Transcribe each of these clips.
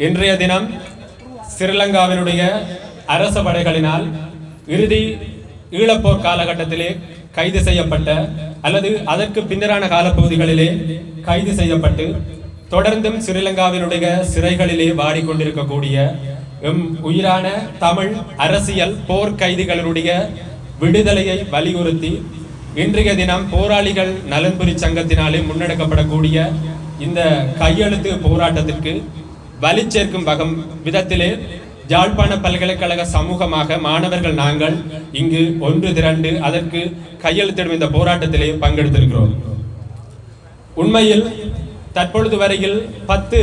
இன்றைய தினம் ஸ்ரீலங்காவினுடைய அரச படைகளினால் இறுதி ஈழப்போர் காலகட்டத்திலே கைது செய்யப்பட்ட அல்லது அதற்கு பின்னரான காலப்பகுதிகளிலே கைது செய்யப்பட்டு தொடர்ந்தும் ஸ்ரீலங்காவினுடைய சிறைகளிலே வாடிக்கொண்டிருக்கக்கூடிய எம் உயிரான தமிழ் அரசியல் போர் கைதிகளுடைய விடுதலையை வலியுறுத்தி இன்றைய தினம் போராளிகள் நலன்புரி சங்கத்தினாலே முன்னெடுக்கப்படக்கூடிய இந்த கையெழுத்து போராட்டத்திற்கு வலி சேர்க்கும் வகம் விதத்திலே யாழ்ப்பாண பல்கலைக்கழக சமூகமாக மாணவர்கள் நாங்கள் இங்கு ஒன்று திரண்டு அதற்கு கையெழுத்திடும் இந்த போராட்டத்திலே பங்கெடுத்திருக்கிறோம். உண்மையில் தற்பொழுது வரையில் பத்து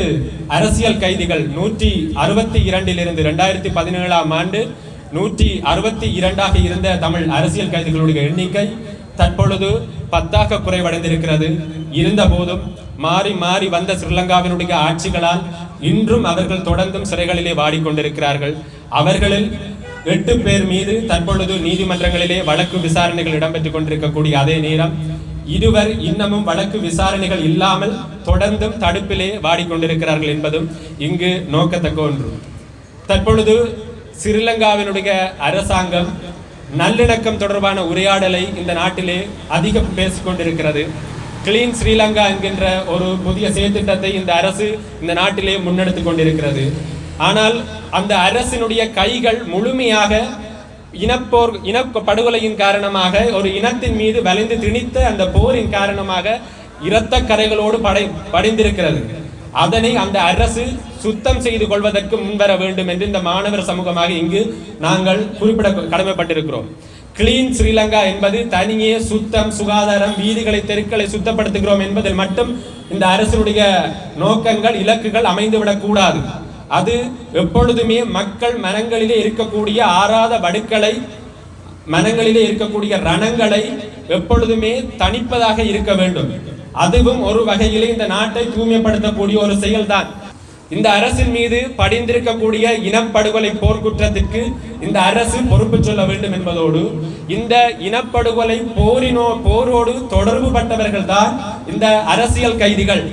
அரசியல் கைதிகள் நூற்றி அறுபத்தி இரண்டிலிருந்து ரெண்டாயிரத்தி பதினேழாம் ஆண்டு நூற்றி அறுபத்தி இரண்டாக இருந்த தமிழ் அரசியல் கைதிகளுடைய எண்ணிக்கை தற்பொழுது பத்தாக குறைவடைந்திருக்கிறது. இருந்த போதும் மாறி மாறி வந்த ஸ்ரீலங்காவினுடைய ஆட்சிகளால் இன்றும் அவர்கள் தொடர்ந்தும் சிறைகளிலே வாடிக்கொண்டிருக்கிறார்கள். அவர்களில் எட்டு பேர் மீது தற்பொழுது நீதிமன்றங்களிலே வழக்கு விசாரணைகள் இடம்பெற்றுக் கொண்டிருக்கக்கூடிய அதே நேரம் இருவர் இன்னமும் வழக்கு விசாரணைகள் இல்லாமல் தொடர்ந்தும் தடுப்பிலே வாடிக்கொண்டிருக்கிறார்கள் என்பதும் இங்கு நோக்கத்தக்க ஒன்று. தற்பொழுது ஸ்ரீலங்காவினுடைய அரசாங்கம் நல்லிணக்கம் தொடர்பான உரையாடலை இந்த நாட்டிலே அதிகம் பேசிக்கொண்டிருக்கிறது. கிளீன் ஸ்ரீலங்கா என்கின்ற ஒரு புதிய செயற்திட்டத்தை இந்த அரசு இந்த நாட்டிலே முன்னெடுத்துக் கொண்டிருக்கிறது. ஆனால் அந்த அரசினுடைய கைகள் முழுமையாக இனப்போர் இன படுகொலையின் காரணமாக ஒரு இனத்தின் மீது வலிந்து திணித்த அந்த போரின் காரணமாக இரத்த கரைகளோடு படை படைந்திருக்கிறது. அதனை அந்த அரசு சுத்தம் செய்து கொள்வதற்கு முன்வர வேண்டும் என்று இந்த மாணவர் சமூகமாக இங்கு நாங்கள் குறிப்பிட கடமைப்பட்டிருக்கிறோம். கிளீன் ஸ்ரீலங்கா என்பது தனியே சுத்தம் சுகாதாரம் வீதிகளை தெருக்களை சுத்தப்படுத்துகிறோம் என்பதில் மட்டும் இந்த அரசினுடைய நோக்கங்கள் இலக்குகள் அமைந்துவிடக்கூடாது அது எப்பொழுதுமே மக்கள் மனங்களிலே இருக்கக்கூடிய ஆறாத வடுக்களை மனங்களிலே இருக்கக்கூடிய ரணங்களை எப்பொழுதுமே தணிப்பதாக இருக்க வேண்டும். அதுவும் ஒரு வகையிலே இந்த நாட்டை தூய்மைப்படுத்தக்கூடிய ஒரு செயல்தான். இந்த அரசின் மீது படிந்திருக்கக்கூடிய இனப்படுகொலை போர்க்குற்றத்திற்கு இந்த அரசு பொறுப்பு சொல்ல வேண்டும் என்பதோடு இந்த இனப்படுகொலை போரினோ போரோடு தொடர்பு பட்டவர்கள் தான் இந்த அரசியல் கைதிகள்.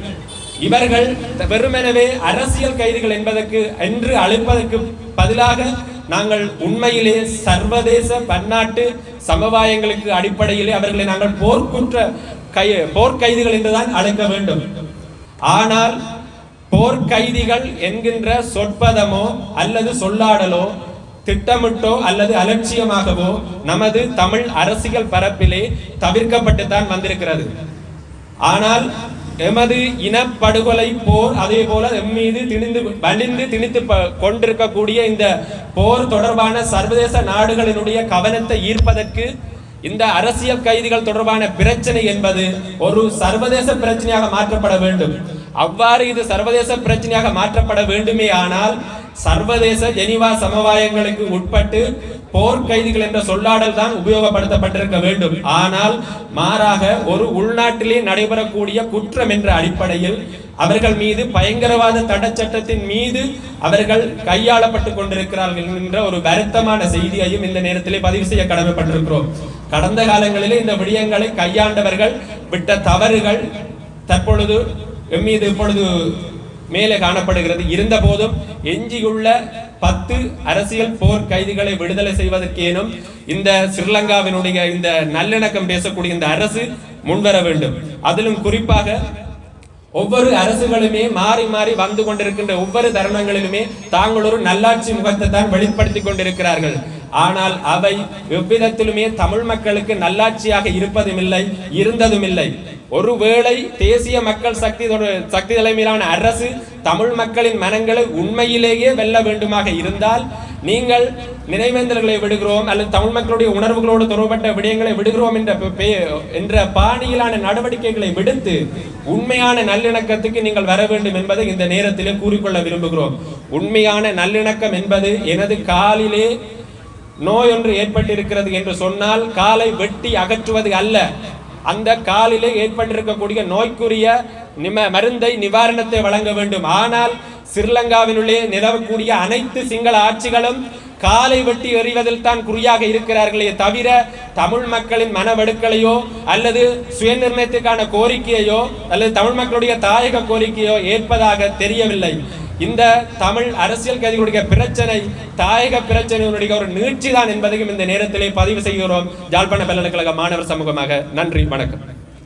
இவர்கள் வெறுமெனவே அரசியல் கைதிகள் என்பதற்கு என்று அழைப்பதற்கு பதிலாக நாங்கள் உண்மையிலே சர்வதேச பன்னாட்டு சமவாயங்களுக்கு அடிப்படையிலே அவர்களை நாங்கள் போர்க்குற்ற கை போர்க்கைதிகள் என்றுதான் அழைக்க வேண்டும். ஆனால் போர்க்கைதிகள் என்கின்ற சொற்பதமோ அல்லது சொல்லாடலோ திட்டமிட்டோ அல்லது அலட்சியமாகவோ நமது தமிழ் அரசியல் பரப்பிலே தவிர்க்கப்பட்டுத்தான் வந்திருக்கிறது. ஆனால் எமது இனப்படுகொலை போர் அதே போல எம் மீது திணிந்து வலிந்து திணித்து ப- கொண்டிருக்கக்கூடிய இந்த போர் தொடர்பான சர்வதேச நாடுகளினுடைய கவனத்தை ஈர்ப்பதற்கு இந்த அரசியல் கைதிகள் தொடர்பான பிரச்சனை என்பது ஒரு சர்வதேச பிரச்சனையாக மாற்றப்பட வேண்டும். அவ்வாறு இது சர்வதேச பிரச்சனையாக மாற்றப்பட வேண்டுமே ஆனால் சர்வதேச ஜெனிவா சமவாயங்களுக்கு உட்பட்டு போர்க்கைதிகள் என்ற சொல்லாடல் தான் உபயோகப்படுத்தப்பட்டிருக்க வேண்டும். ஆனால் மாறாக ஒரு உள்நாட்டிலே நடைபெறக்கூடிய குற்றம் என்ற அடிப்படையில் அவர்கள் மீது பயங்கரவாத தடச்சட்டத்தின் மீது அவர்கள் கையாளப்பட்டு கொண்டிருக்கிறார்கள் என்ற ஒரு வருத்தமான செய்தியையும் இந்த நேரத்திலே பதிவு செய்ய கடமைப்பட்டிருக்கிறோம். கடந்த காலங்களிலே இந்த விடயங்களை கையாண்டவர்கள் விட்ட தவறுகள் தற்பொழுது எம்மீது இப்பொழுது மேலே காணப்படுகிறது. இருந்த போதும் எஞ்சியுள்ள பத்து அரசியல் போர் கைதிகளை விடுதலை செய்வதற்கேனும் இந்த ஸ்ரீலங்காவினுடைய இந்த நல்லிணக்கம் பேசக்கூடிய இந்த அரசு முன்வர வேண்டும். அதிலும் குறிப்பாக ஒவ்வொரு அரசுகளுமே மாறி மாறி வந்து கொண்டிருக்கின்ற ஒவ்வொரு தருணங்களிலுமே தாங்கள் ஒரு நல்லாட்சி முகத்தை தான் வெளிப்படுத்திக் கொண்டிருக்கிறார்கள். ஆனால் அவை எவ்விதத்திலுமே தமிழ் மக்களுக்கு நல்லாட்சியாக இருப்பதும் இல்லை இருந்ததும் இல்லை ஒருவேளை தேசிய மக்கள் சக்தி சக்தி தலைமையிலான அரசு தமிழ் மக்களின் மனங்களை உண்மையிலேயே வெல்ல வேண்டுமாக இருந்தால் நீங்கள் நினைவேந்தல்களை விடுகிறோம் அல்லது தமிழ் மக்களுடைய உணர்வுகளோடு தொடர்பட்ட விடயங்களை விடுகிறோம் என்ற பே- என்ற பாணியிலான நடவடிக்கைகளை விடுத்து உண்மையான நல்லிணக்கத்துக்கு நீங்கள் வர வேண்டும் என்பதை இந்த நேரத்திலே கூறிக்கொள்ள விரும்புகிறோம். உண்மையான நல்லிணக்கம் என்பது எனது காலிலே நோய் ஒன்று ஏற்பட்டிருக்கிறது என்று சொன்னால் காலை வெட்டி அகற்றுவது அல்ல. அந்த காலிலே ஏற்பட்டிருக்கக்கூடிய நோய்க்குரிய நிம மருந்தை நிவாரணத்தை வழங்க வேண்டும். ஆனால் ஸ்ரீலங்காவினுள்ளே நிலவக்கூடிய அனைத்து சிங்கள ஆட்சிகளும் காலை வெட்டி எறிவதில் தான் குறியாக இருக்கிறார்களே தவிர தமிழ் மக்களின் மனவெடுக்கலையோ அல்லது சுயநிர்ணயத்துக்கான கோரிக்கையோ அல்லது தமிழ் மக்களுடைய தாயக கோரிக்கையோ ஏற்பதாக தெரியவில்லை. இந்த தமிழ் அரசியல் கைதிகளுடைய பிரச்சனை தாயக பிரச்சனையினுடைய ஒரு நீட்சி தான் என்பதையும் இந்த நேரத்திலே பதிவு செய்கிறோம். ஜாழ்ப்பாண பல்கலைக்கழக மாணவர் சமூகமாக நன்றி வணக்கம்.